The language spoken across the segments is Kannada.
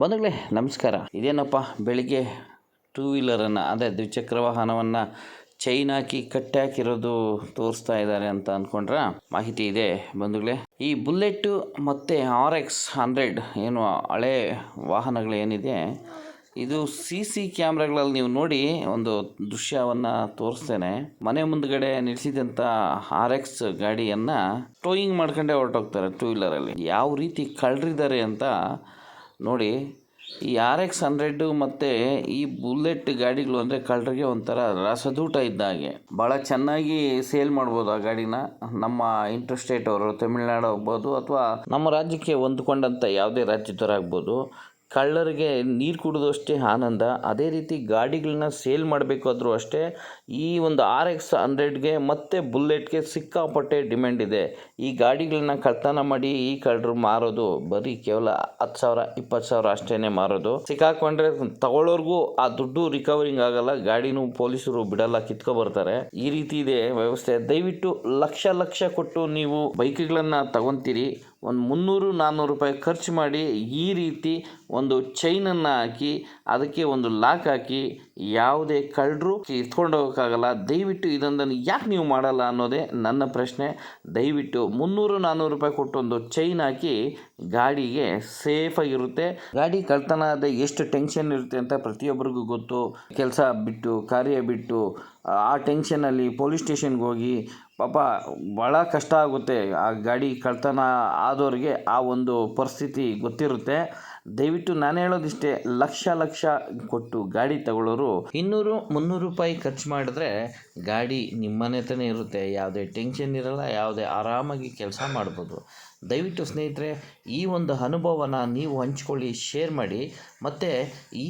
ಬಂಧುಗಳೇ, ನಮಸ್ಕಾರ. ಇದೇನಪ್ಪ, ಬೆಳಿಗ್ಗೆ ಟೂ ವೀಲರನ್ನು ಅದೇ ದ್ವಿಚಕ್ರ ವಾಹನವನ್ನು ಚೈನ್ ಹಾಕಿ ಕಟ್ಟಾಕಿರೋದು ತೋರಿಸ್ತಾ ಇದ್ದಾರೆ ಅಂತ ಅಂದ್ಕೊಂಡ್ರ ಮಾಹಿತಿ ಇದೆ ಬಂಧುಗಳೇ. ಈ ಬುಲ್ಲೆಟ್ಟು ಮತ್ತು ಆರ್ ಎಕ್ಸ್ ಹಂಡ್ರೆಡ್ ಏನು ಹಳೆ ವಾಹನಗಳೇನಿದೆ, ಇದು ಸಿ ಸಿ ಕ್ಯಾಮ್ರಾಗಳಲ್ಲಿ ನೀವು ನೋಡಿ ಒಂದು ದೃಶ್ಯವನ್ನು ತೋರಿಸ್ತೇನೆ. ಮನೆ ಮುಂದ್ಗಡೆ ನಿಲ್ಲಿಸಿದಂಥ ಆರ್ ಎಕ್ಸ್ ಗಾಡಿಯನ್ನು ಟೋಯಿಂಗ್ ಮಾಡ್ಕೊಂಡೇ ಹೊರಟೋಗ್ತಾರೆ ಟೂ ವೀಲರಲ್ಲಿ ಯಾವ ರೀತಿ ಕಳ್ರಿದ್ದಾರೆ ಅಂತ ನೋಡಿ, ಈ ಆರ್ ಎಕ್ಸ್ ಹಂಡ್ರೆಡ್ಡು ಮತ್ತು ಈ ಬುಲೆಟ್ ಗಾಡಿಗಳು ಅಂದರೆ ಕಳ್ಳರಿಗೆ ಒಂಥರ ರಸದೂಟ ಇದ್ದ ಹಾಗೆ. ಭಾಳ ಚೆನ್ನಾಗಿ ಸೇಲ್ ಮಾಡ್ಬೋದು ಆ ಗಾಡಿನ. ನಮ್ಮ ಇಂಟರ್ಸ್ಟೇಟ್ ಅವರು, ತಮಿಳ್ನಾಡು ಹೋಗ್ಬೋದು ಅಥವಾ ನಮ್ಮ ರಾಜ್ಯಕ್ಕೆ ಹೊಂದ್ಕೊಂಡಂಥ ಯಾವುದೇ ರಾಜ್ಯದವರಾಗ್ಬೋದು ಕಳ್ಳರಿಗೆ ನೀರು ಕುಡಿದಷ್ಟೇ ಆನಂದ. ಅದೇ ರೀತಿ ಗಾಡಿಗಳನ್ನ ಸೇಲ್ ಮಾಡಬೇಕಾದ್ರೂ ಅಷ್ಟೇ ಈ ಒಂದು ಆರ್ ಎಕ್ಸ್ ಹಂಡ್ರೆಡ್ಗೆ ಮತ್ತು ಬುಲ್ಲೆಟ್ಗೆ ಸಿಕ್ಕಾಪಟ್ಟೆ ಡಿಮ್ಯಾಂಡ್ ಇದೆ. ಈ ಗಾಡಿಗಳನ್ನ ಕಳ್ತನ ಮಾಡಿ ಈ ಕಳ್ಳರು ಮಾರೋದು ಬರೀ ಕೇವಲ ಹತ್ತು ಸಾವಿರ, ಇಪ್ಪತ್ತು ಸಾವಿರ ಅಷ್ಟೇ ಮಾರೋದು. ಸಿಕ್ಕಾಕೊಂಡ್ರೆ ತಗೊಳ್ಳೋರ್ಗೂ ಆ ದುಡ್ಡು ರಿಕವರಿಂಗ್ ಆಗಲ್ಲ. ಗಾಡಿನೂ ಪೊಲೀಸರು ಬಿಡಲ್ಲ ಕಿತ್ಕೊ ಬರ್ತಾರೆ ಈ ರೀತಿ ಇದೆ ವ್ಯವಸ್ಥೆ. ದಯವಿಟ್ಟು ಲಕ್ಷ ಲಕ್ಷ ಕೊಟ್ಟು ನೀವು ಬೈಕ್ಗಳನ್ನು ತಗೊಂತೀರಿ. ಒಂದು ಮುನ್ನೂರು, ನಾನ್ನೂರು ರೂಪಾಯಿ ಖರ್ಚು ಮಾಡಿ ಈ ರೀತಿ ಒಂದು ಚೈನನ್ನು ಹಾಕಿ, ಅದಕ್ಕೆ ಒಂದು ಲಾಕ್ ಹಾಕಿ ಯಾವುದೇ ಕಳ್ಳರು ಕಿತ್ಕೊಂಡು ಹೋಗೋಕ್ಕಾಗಲ್ಲ. ದಯವಿಟ್ಟು ಇದೊಂದನ್ನು ಯಾಕೆ ನೀವು ಮಾಡಲ್ಲ ಅನ್ನೋದೇ ನನ್ನ ಪ್ರಶ್ನೆ. ದಯವಿಟ್ಟು ಮುನ್ನೂರು, ನಾನ್ನೂರು ರೂಪಾಯಿ ಕೊಟ್ಟು ಒಂದು ಚೈನ್ ಹಾಕಿ ಗಾಡಿಗೆ ಸೇಫಾಗಿರುತ್ತೆ ಗಾಡಿ ಕಳ್ತನ ಆದರೆ ಎಷ್ಟು ಟೆನ್ಷನ್ ಇರುತ್ತೆ ಅಂತ ಪ್ರತಿಯೊಬ್ಬರಿಗೂ ಗೊತ್ತು. ಕೆಲಸ ಬಿಟ್ಟು, ಕಾರ್ಯ ಬಿಟ್ಟು ಆ ಟೆನ್ಷನಲ್ಲಿ ಪೊಲೀಸ್ ಸ್ಟೇಷನ್ಗೆ ಹೋಗಿ, ಪಾಪ ಭಾಳ ಕಷ್ಟ ಆಗುತ್ತೆ. ಆ ಗಾಡಿ ಕಳ್ಳತನ ಆದವ್ರಿಗೆ ಆ ಒಂದು ಪರಿಸ್ಥಿತಿ ಗೊತ್ತಿರುತ್ತೆ. ದಯವಿಟ್ಟು ನಾನು ಹೇಳೋದಿಷ್ಟೇ, ಲಕ್ಷ ಲಕ್ಷ ಕೊಟ್ಟು ಗಾಡಿ ತಗೊಳ್ಳೋರು ಇನ್ನೂರು, ಮುನ್ನೂರು ರೂಪಾಯಿ ಖರ್ಚು ಮಾಡಿದ್ರೆ ಗಾಡಿ ನಿಮ್ಮನೆ ಹತ್ರನೇ ಇರುತ್ತೆ, ಯಾವುದೇ ಟೆನ್ಷನ್ ಇರಲ್ಲ, ಯಾವುದೇ ಆರಾಮಾಗಿ ಕೆಲಸ ಮಾಡ್ಬೋದು. ದಯವಿಟ್ಟು ಸ್ನೇಹಿತರೆ, ಈ ಒಂದು ಅನುಭವನ ನೀವು ಹಂಚ್ಕೊಳ್ಳಿ, ಶೇರ್ ಮಾಡಿ. ಮತ್ತು ಈ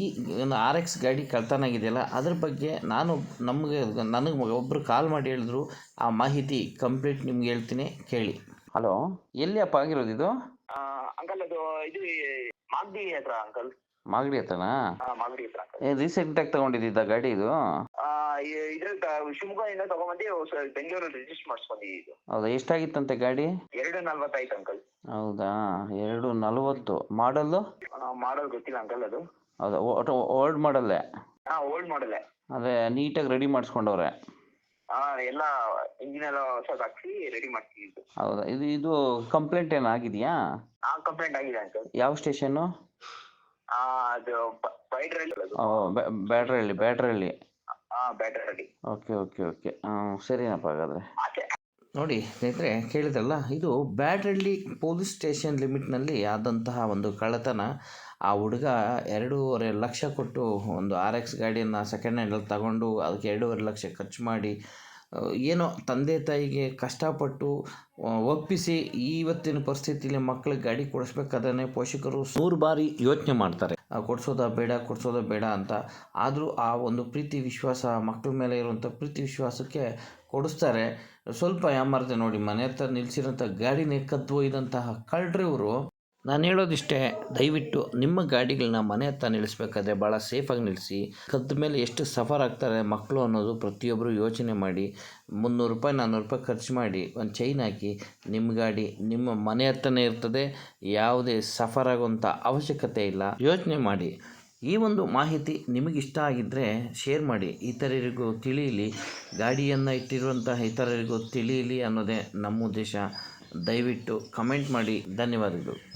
ಆರ್ ಎಕ್ಸ್ ಗಾಡಿ ಕಳ್ತನ ಆಗಿದೆಯಲ್ಲ, ಅದ್ರ ಬಗ್ಗೆ ನಾನು ನಮಗೆ, ನನಗೆ ಒಬ್ಬರು ಕಾಲ್ ಮಾಡಿ ಹೇಳಿದ್ರು. ಆ ಮಾಹಿತಿ ಕಂಪ್ಲೀಟ್ ನಿಮ್ಗೆ ಹೇಳ್ತೀನಿ, ಕೇಳಿ. ಹಲೋ, ಎಲ್ಲಿ ಅಪ್ಪ ಆಗಿರೋದು ಇದು? ಅಂಕಲ್ ಅದು ಇದು ಮಾಗಡಿ ಹತ್ರ ಅಂಕಲ್. ಮಾಗಡಿ ಹತ್ರನಾ? ಮಾಗಡಿ ಹತ್ರ ಅಂಕಲ್. ರೀಸೆಂಟ್ ಆಗಿ ತೊಗೊಂಡಿದ್ದ ಗಾಡಿ ಇದು? ಇದ್ರ ಶಿವಮೊಗ್ಗದಿಂದ ತಗೊಂಡ್ಬಂದು ಬೆಂಗಳೂರಲ್ಲಿ ರಿಜಿಸ್ಟರ್ ಮಾಡಿಸ್ಕೊಂಡಿದ್ದು ಹೌದಾ ಎಷ್ಟಾಗಿತ್ತಂತೆ ಗಾಡಿ? ಎರಡು ನಲ್ವತ್ತಾಯ್ತು ಅಂಕಲ್. ಹೌದಾ ಎರಡು ನಲ್ವತ್ತು. ಮಾಡಲ್ಲು? ಮಾಡಲ್ ಗೊತ್ತಿಲ್ಲ ಅಂಕಲ್ ಅದು. ಹೌದಾ ಓಲ್ಡ್ ಮಾಡಲ್ಲೇ? ಹಾ ಓಲ್ಡ್ ಮಾಡಲ್ಲೇ ಅದೇ ನೀಟಾಗಿ ರೆಡಿ ಮಾಡಿಸ್ಕೊಂಡವ್ರೆ. ಹಾ ಎಲ್ಲ ಇಂಜಿನ್ ಎಲ್ಲ ಹೊಸದು ಹಾಕ್ಸಿ ರೆಡಿ ಮಾಡ್ತಿದ್ದು ಹೌದಾ? ಇದು ಇದು ಕಂಪ್ಲೇಂಟ್ ಏನು ಆಗಿದೆಯಾ? ಆ ಕಂಪ್ಲೇಂಟ್ ಆಗಿದೆ ಅಂಕಲ್ ಯಾವ ಸ್ಟೇಷನ್ ಆ ಅದು ಬೈಡ್ರಲ್ಲಿ ಬ್ಯಾಟ್ರಳ್ಳಿ ಬ್ಯಾಟ್ರಳ್ಳಿ ಹಾ ಅಲ್ಲಿ ಓಕೆ ಓಕೆ ಓಕೆ. ಸರಿನಪ್ಪ ಹಾಗಾದ್ರೆ. ಆಚೆ ನೋಡಿ ಸ್ನೇಹಿತರೆ, ಕೇಳಿದ್ರಲ್ಲ, ಇದು ಬ್ಯಾಡ್ರಳ್ಳಿ ಪೊಲೀಸ್ ಸ್ಟೇಷನ್ ಲಿಮಿಟ್ನಲ್ಲಿ ಆದಂತಹ ಒಂದು ಕಳ್ಳತನ. ಆ ಹುಡುಗ ಎರಡೂವರೆ ಲಕ್ಷ ಕೊಟ್ಟು ಒಂದು ಆರ್ ಎಕ್ಸ್ ಗಾಡಿಯನ್ನು ಸೆಕೆಂಡ್ ಹ್ಯಾಂಡಲ್ಲಿ ತಗೊಂಡು ಅದಕ್ಕೆ ಎರಡೂವರೆ ಲಕ್ಷ ಖರ್ಚು ಮಾಡಿ ಏನೋ ತಂದೆ ತಾಯಿಗೆ ಕಷ್ಟಪಟ್ಟು ಒಪ್ಪಿಸಿ ಇವತ್ತಿನ ಪರಿಸ್ಥಿತಿಯಲ್ಲಿ ಮಕ್ಕಳಿಗೆ ಗಾಡಿ ಕೊಡಿಸ್ಬೇಕಾದ್ರೆ ಪೋಷಕರು ನೂರು ಬಾರಿ ಯೋಚನೆ ಮಾಡ್ತಾರೆ. ಕೊಡ್ಸೋದಾ ಬೇಡ, ಕೊಡಿಸೋದ ಬೇಡ ಅಂತ. ಆದರೂ ಆ ಒಂದು ಪ್ರೀತಿ ವಿಶ್ವಾಸ ಮಕ್ಕಳ ಮೇಲೆ ಇರುವಂಥ ಪ್ರೀತಿ ವಿಶ್ವಾಸಕ್ಕೆ ಕೊಡಿಸ್ತಾರೆ. ಸ್ವಲ್ಪ ಯಾಮಾರ್ದೆ ನೋಡಿ, ಮನೆ ಹತ್ರ ನಿಲ್ಲಿಸಿರೋಂಥ ಗಾಡಿನೇ ಕದ್ದು ಒಯ್ದಂತಹ ಕಳ್ಳರಿವರು ನಾನು ಹೇಳೋದಿಷ್ಟೇ, ದಯವಿಟ್ಟು ನಿಮ್ಮ ಗಾಡಿಗಳನ್ನ ಮನೆ ಹತ್ತ ನಿಲ್ಲಿಸ್ಬೇಕಾದ್ರೆ ಭಾಳ ಸೇಫಾಗಿ ನಿಲ್ಲಿಸಿ, ಕದ್ದ ಮೇಲೆ ಎಷ್ಟು ಸಫರ್ ಆಗ್ತಾರೆ ಮಕ್ಕಳು ಅನ್ನೋದು ಪ್ರತಿಯೊಬ್ಬರು ಯೋಚನೆ ಮಾಡಿ, ಮುನ್ನೂರು ರೂಪಾಯಿ, ನಾನ್ನೂರು ರೂಪಾಯಿ ಖರ್ಚು ಮಾಡಿ ಒಂದು ಚೈನ್ ಹಾಕಿ ನಿಮ್ಮ ಗಾಡಿ ನಿಮ್ಮ ಮನೆ ಹತ್ತನೇ ಇರ್ತದೆ, ಯಾವುದೇ ಸಫರ್ ಆಗುವಂಥ ಅವಶ್ಯಕತೆ ಇಲ್ಲ. ಯೋಚನೆ ಮಾಡಿ. ಈ ಒಂದು ಮಾಹಿತಿ ನಿಮಗಿಷ್ಟ ಆಗಿದ್ದರೆ ಶೇರ್ ಮಾಡಿ. ಇತರರಿಗೂ ತಿಳಿಯಲಿ. ಗಾಡಿಯನ್ನು ಇಟ್ಟಿರುವಂತಹ ಇತರರಿಗೂ ತಿಳಿಯಲಿ ಅನ್ನೋದೇ ನಮ್ಮ ಉದ್ದೇಶ. ದಯವಿಟ್ಟು ಕಮೆಂಟ್ ಮಾಡಿ. ಧನ್ಯವಾದಗಳು.